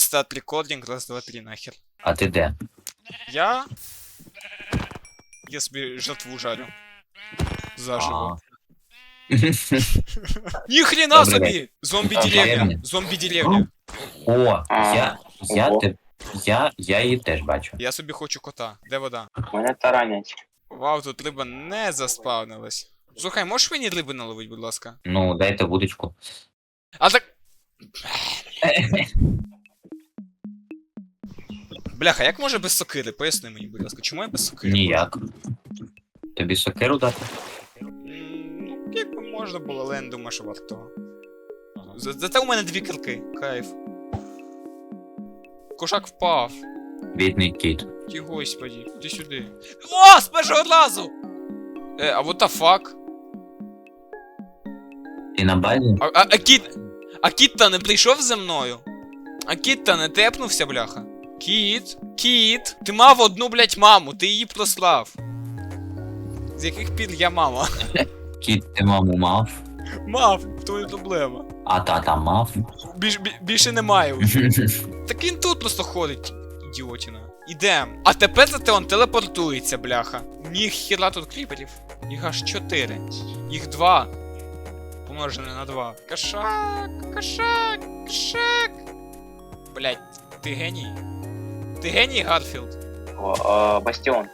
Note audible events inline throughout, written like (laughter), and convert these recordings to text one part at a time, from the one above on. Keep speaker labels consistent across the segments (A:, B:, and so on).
A: Стат рекординг, раз, два, три, нахер.
B: А ти де?
A: Я. Я собі жертву жарю. Заживо. Ні хрена собі! Зомбі
C: А,
A: деревня. Зомбі деревня.
B: О, я, я,
C: ого.
B: те, я, я її теж бачу.
A: Я собі хочу кота. Де вода?
C: Мене таранять.
A: Вау, тут риба не заспавнилась. Слухай, можеш мені риби наловити, будь ласка?
B: Ну, дайте вудочку.
A: А так. (laughs) Бляха, як може без сокири? Поясни мені, будь ласка, чому я без сокири?
B: Ніяк. Тобі сокиру дати?
A: Ну, якби можна було, але я не думаю, що варто. За- Зате у мене дві кілки. Кайф. Кошак впав.
B: Бідний кіт.
A: Ті господі, іди сюди. О, з першого разу! Е, а what the fuck?
B: Ти на базі?
A: А, а, а кіт. А кіт та не прийшов за мною? А кіт та не тепнувся, бляха. Кіт, кіт, ти мав одну, блять, маму, ти її прослав. З яких пір я мама? (laughs)
B: Кіт, ти маму мав,
A: Мав, в твою проблема.
B: а тата мав.
A: Біж, бі- більше немає. (laughs) Так він тут просто ходить, ідіотіна. Ідем. А тепер зате он телепортується, бляха. Ніхіра тут кріперів. Їх аж чотири. Їх два. Помножене на два. Кошак, кошак, кошак. Блять, ти геній. Ти геній, Гарфілд.
C: О, о, бастіон.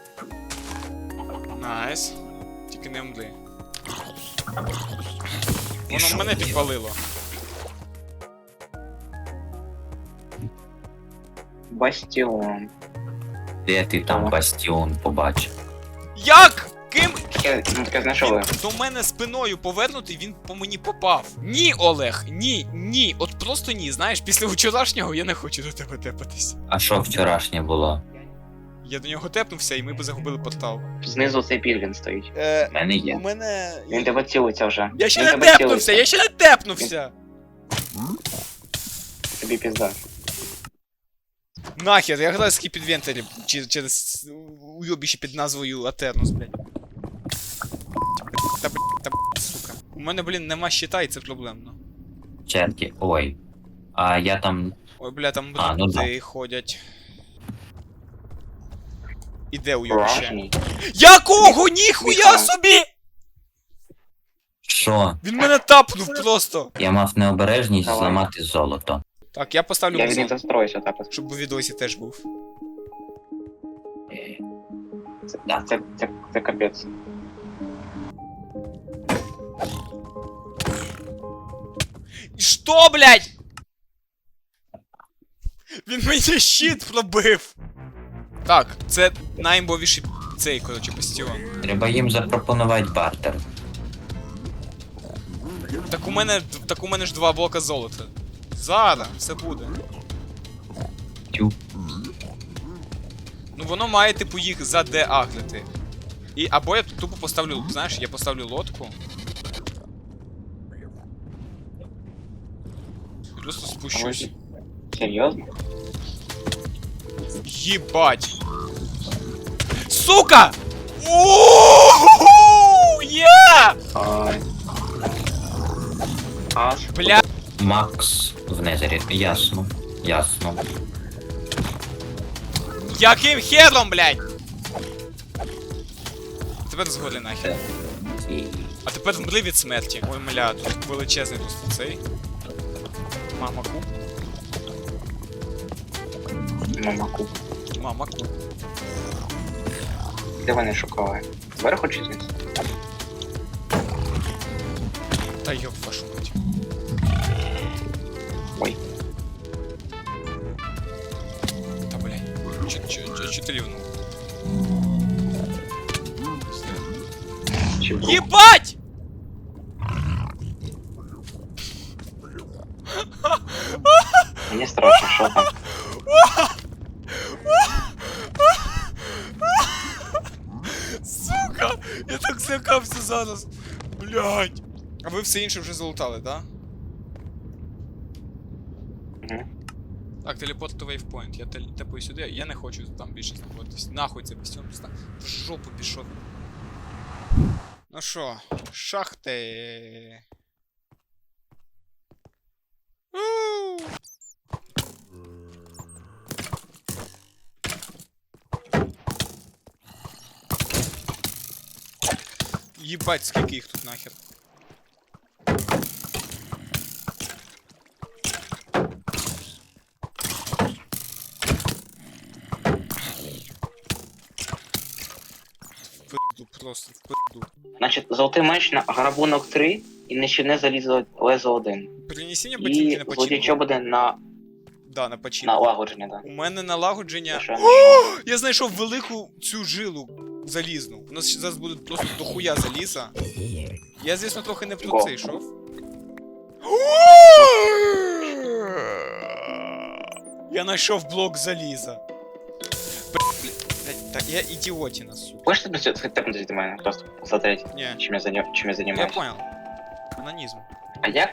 A: Найс. Тільки не мди. Воно мене підпалило.
C: Бастіон.
B: Де ти там бастіон побачив?
A: Як?
C: Таке, ну таке знайшов.
A: До мене спиною повернутий, він по мені попав. Ні, Олег, ні, ні. От просто ні. Знаєш, після вчорашнього я не хочу до тебе тепатись.
B: А що вчорашнє було?
A: Я до нього тепнувся, і ми б загубили портал.
C: Знизу цей піргін стоїть.
A: Е,
B: У мене
A: у мене.
C: Він тебе цілиться вже.
A: Я ще
C: Він
A: не
C: тебе
A: тепнувся,
C: цілиться.
A: я ще не тепнувся!
C: Тобі пізда.
A: Нахер, я граю з Кіпідвентарі через, через уйобіще під назвою Атернус, блядь. Та, блядь, та, блядь, сука. У мене, блін, нема щита, і це проблемно.
B: Черті. Ой. А я там.
A: Ой, бля, там
B: А, ну
A: люди ходять. Іде уйобище.
C: Вражений.
A: Якого ніхуя собі!
B: Що?
A: Він мене тапнув просто.
B: Я мав необережність
C: Давай.
B: зламати золото.
A: Так, я поставлю
C: Я від них застроюся так. от.
A: щоб у відосі теж був.
C: Це, да, це, це, це капець.
A: Що, блядь? Він мені щит пробив. Так, це найімбовіший цей, коротше, бастіон.
B: Треба їм запропонувати бартер.
A: Так у мене. Так у мене ж два блока золота. Зараз, все буде.
B: Тю.
A: Ну воно має, типу, їх задеаглити. І або я тупо поставлю, знаєш, я поставлю лодку. Просто спущусь.
C: Серйозно?
A: Єбать. Сука!
C: Аж.
A: Бля.
B: Макс в незері. Ясно. Ясно.
A: Яким хером, блядь? Тепер згоди нахер. А тепер вмри від смерті. Ой, мля, тут величезний просто цей. Мама куб.
C: Мама куб.
A: Мама куб.
C: Де вони шукали? Зверху чи знизу?
A: Та йоп вашу мать.
C: Ой.
A: Та блядь. Чо- чо- чо- Чо ти рівнув?
C: Чи вдруг?
A: Єбать! Блядь. А ви все інше вже залутали, да?
C: Угу.
A: Так, телепорт to waypoint. Я тел- сюди, я не хочу там більше знаходитись. Нахуй це бастіон просто в жопу пішов. Ну що, шахти. Їбать, скільки їх тут нахер. В просто в пизду.
C: Значить, золотий меч на грабунок 3 і нищівне залізо лезо 1.
A: Принесіння ботинки
C: І
A: на
C: злодій
A: починку.
C: чоботи на,
A: Да, на починку.
C: на лагодження, да.
A: У мене налагодження. Я знайшов велику цю жилу залізну. У нас ще зараз буде просто дохуя заліза. Я, звісно, трохи не про
C: Го.
A: це йшов. Я знайшов блок заліза. Блять, так я ідіотіна, сука.
C: Хочеш тебе тепнути до мене? Просто посмотреть,
A: Ні,
C: чим я, заня... чим я
A: я
C: займаюся.
A: понял. Анонізм.
C: А як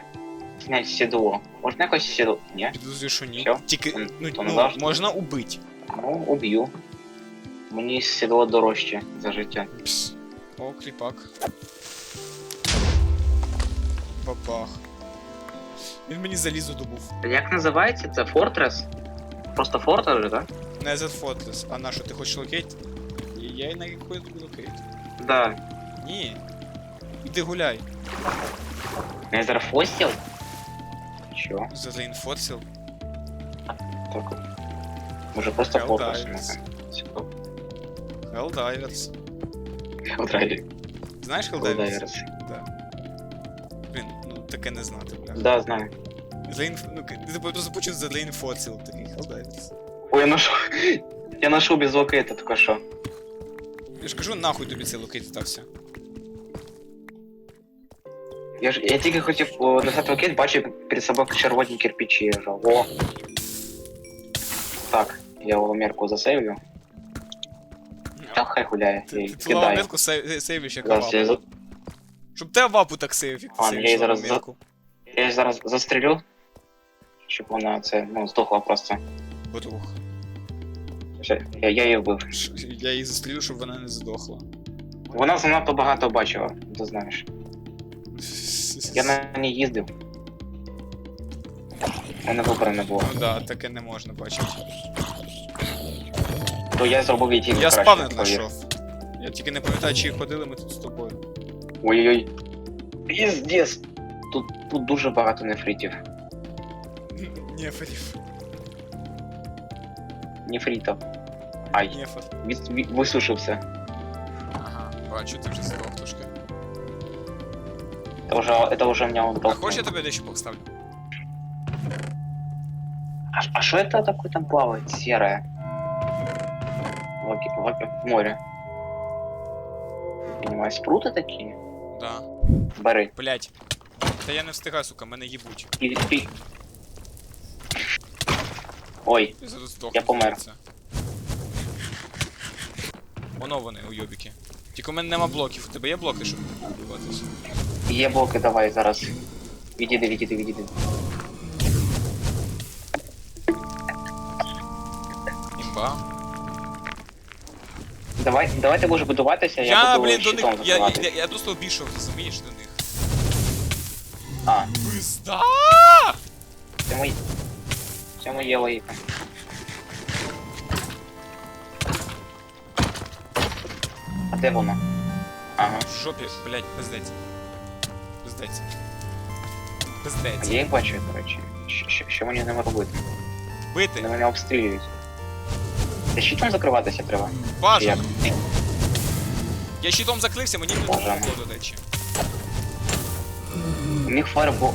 C: зняти сідло? Можна якось сідло? Ні?
A: Підозрюю, що ні.
C: Всьо?
A: Тільки,
C: То-
A: ну,
C: то не
A: ну
C: завжди.
A: можна убити.
C: Ну, уб'ю. Мені сідло дорожче за життя.
A: Пс. О, кріпак. Бабах. Він мені залізо добув.
C: Як називається це? Фортрес? Просто Фортрес, так?
A: Не за Fortress, а на що ти хочеш локейт? І я й на який тобі локейт.
C: Да.
A: Ні. Іди гуляй.
C: Незер Фостіл? Чо?
A: За Reinforcel.
C: Так. Може просто
A: Helldivers.
C: Фортрес?
A: Helldivers.
C: Хелдрайвер.
A: Знаєш Helldivers? Да. Блін, ну таке не знати, бля.
C: Да, знаю.
A: Rain... Ну, к- ти просто почув за Reinforcel, такий Helldivers.
C: Ой, я нашел. Я нашел без локейта только что.
A: Я ж кажу, нахуй тобі цей локейт стався.
C: Я ж я тільки хотів написати локейт, бачив перед собою червоні кирпичі. Я жав. О. Так, я мерку засейвлю. Та хай гуляє. Я
A: Ти, ти твою
C: кидаю.
A: метку сей- сейвиш як
C: Зараз я,
A: авапу.
C: за-
A: Щоб ти авапу так сейвив, як ти
C: А,
A: сейвиш
C: я її
A: лаву
C: зараз за- я її зараз застрелю. Щоб вона це, ну, здохла просто. Все, Я, я її вбив.
A: Ш- Я її застрілю, щоб вона не здохла.
C: Вона занадто багато бачила, ти знаєш. Я на ній їздив. У мене вибору не було.
A: Ну да, таке не можна бачити.
C: То я зробив її тільки
A: Я
C: краще,
A: спавнер
C: повір.
A: знайшов. Я тільки не пам'ятаю, чи ходили ми тут з тобою.
C: Ой-ой-ой. Піздец. Тут, тут дуже багато нефритів.
A: Неферів.
C: Нефритів. Ай,
A: Нефер.
C: від, від, висушився.
A: Ага, бачу, ти вже здох трошки.
C: Это уже, это уже меня он
A: А хочеш я тобі дещо поставлю?
C: А, а что это такое там плавает? Серое. В, море. Понимаю, спруты такие?
A: Да.
C: Бери.
A: Блять. Та я не встигаю, сука, мене їбуть.
C: І, і... Ой,
A: Я зараз здохну.
C: Я помер.
A: звідси. Воно вони, уйобіки. Тільки у мене нема блоків. У тебе є блоки, щоб відбуватися?
C: є блоки, давай зараз. Відійди, відійди, відійди.
A: Імба.
C: Давай, давай ти будеш будуватися, я,
A: Я,
C: буду
A: блін, до
C: щитом
A: них. Я, я, я, я просто обійшов, розумієш, до них.
C: А,
A: Пизда!
C: це мої... Це моє логіка. А де воно? Ага.
A: В жопі, блять, пиздець. Пиздець.
C: А я їх бачу, до речі. Що, що, що мені з ними робити? Вони мене обстрілюють. Та щитом закриватися треба? Чи як?
A: Я щитом закрився, мені не
C: Бажано.
A: допомогло, до речі.
C: У них фаербол...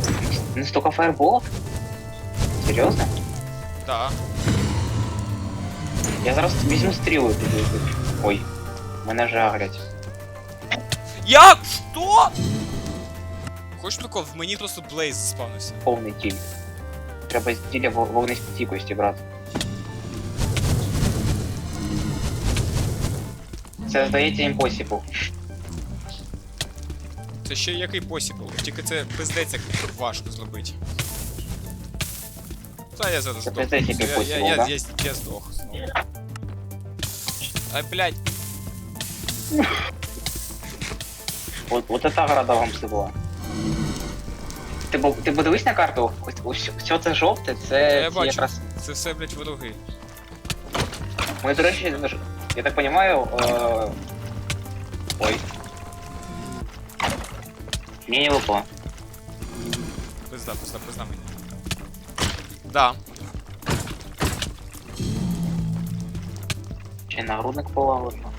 C: Не столько фаерболов? Серйозно?
A: Так.
C: Я зараз візьму стрілу і піду. Ой, мене жагрять.
A: Як? Що? Хочеш прикол? В мені просто Блейз спавнився.
C: Повний тіль. Треба з тіля вог- вогнестійкості брати. Це здається impossible.
A: Це ще який посібл, тільки це пиздець як важко зробити. Та я зараз
C: Це
A: здох.
C: пиздець який
A: я, я,
C: possible,
A: я,
C: да?
A: я, я здох знову. Ай, блядь,
C: От, от эта гра вам була. Ти, бо- ти подивись на карту, ось, ось все це жовте, це,
A: я
C: це
A: бачу.
C: якраз.
A: це все, блядь, вороги.
C: Ми, до речі, ж- я так розумію, е... ой. Мені не випало.
A: Пизда, пизда, пизда мені. Да.
C: Чи нагрудник полагодно.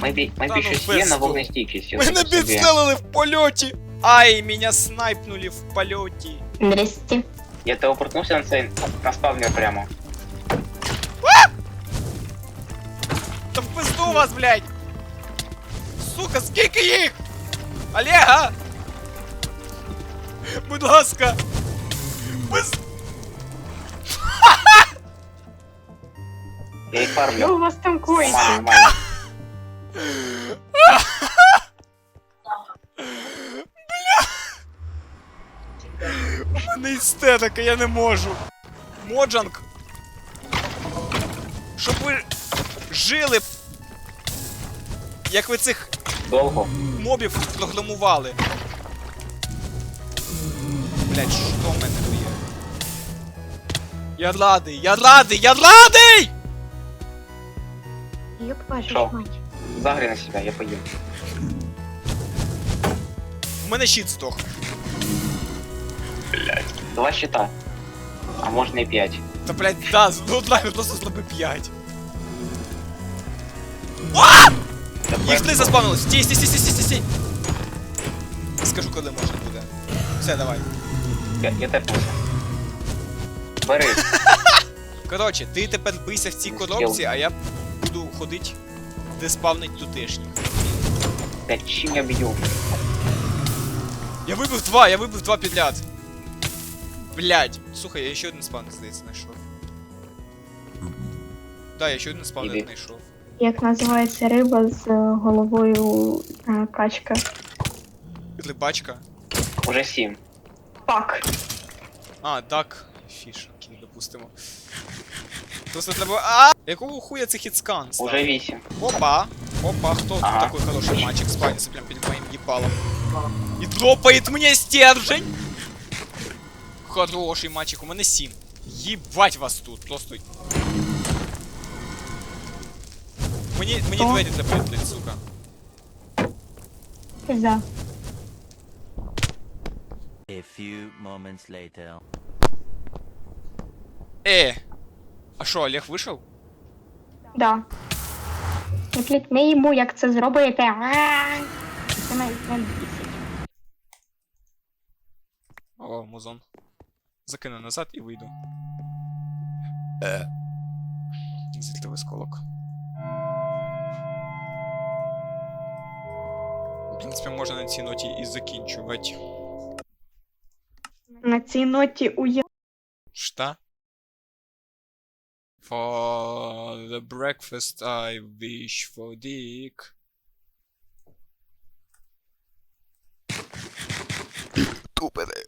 C: Мейбі,
A: Та
C: мейбі
A: ну,
C: щось є
A: без
C: на вогнестійкість. я
A: Мене
C: так собі.
A: підстрелили в польоті! Ай, мене снайпнули в польоті.
D: Здрасте.
C: Я телепортнувся на цей на спавнер прямо.
A: Та в пизду вас, блядь! Сука, скільки їх? Олега! Будь ласка! Без...
C: Я їх фармлю.
D: Що у вас там
C: Нормально,
D: коїться?
C: нормально.
A: У мене істерика, я не можу. Моджанг. Щоб ви жили. Як ви цих
C: Довго.
A: мобів програмували. Блять, що в мене тут є? Я радий, я радий, я радий!
D: Ёб вашу
C: Що?
D: мать.
C: Загрій на себе, я поїм.
A: У мене щит здох.
C: Два щита. А можна і п'ять.
A: Та блять, да, ну ладно, просто зроби 5. Їх три заспавнилось. Стій, стій, стій, стій, стій, стій. Скажу, коли можна буде. Все, давай.
C: Я, я тепнувся. Бери. (laughs)
A: Коротше, ти тепер бийся в цій коробці, а я буду ходити, де спавнить тутешніх.
C: Блядь, чим я б'ю?
A: Я вибив два, я вибив два підряд. Блять. Слухай, я ще один спавнер, здається, знайшов. Да, я ще один спавнер
C: Іди.
A: знайшов.
D: Як називається риба з е, головою е, качка?
A: Рибачка.
C: Уже сім.
D: Пак.
A: А, дак. Фіш, окей, допустимо. Просто треба. А! Якого хуя це хітскан? став?
C: Уже вісім.
A: Опа! Опа, кто
C: Ага.
A: тут такой хороший мальчик спавнится прям перед моим ебалом? И дропает мне стержень! Хороший мальчик, у мене 7. Ебать вас тут, просто... Мені, мені
D: О.
A: двері треба сука.
D: Пизда.
E: A few moments later.
A: Е! А що, Олег вийшов?
D: Да. Накліть не йому, як це зробите. А! Це бісить.
A: О, музон. Закину назад і вийду. Е. Злітовий сколок. В принципі, можна на цій ноті і закінчувати.
D: На цій ноті уя...
A: Шта? For the breakfast I wish for dick. Тупери.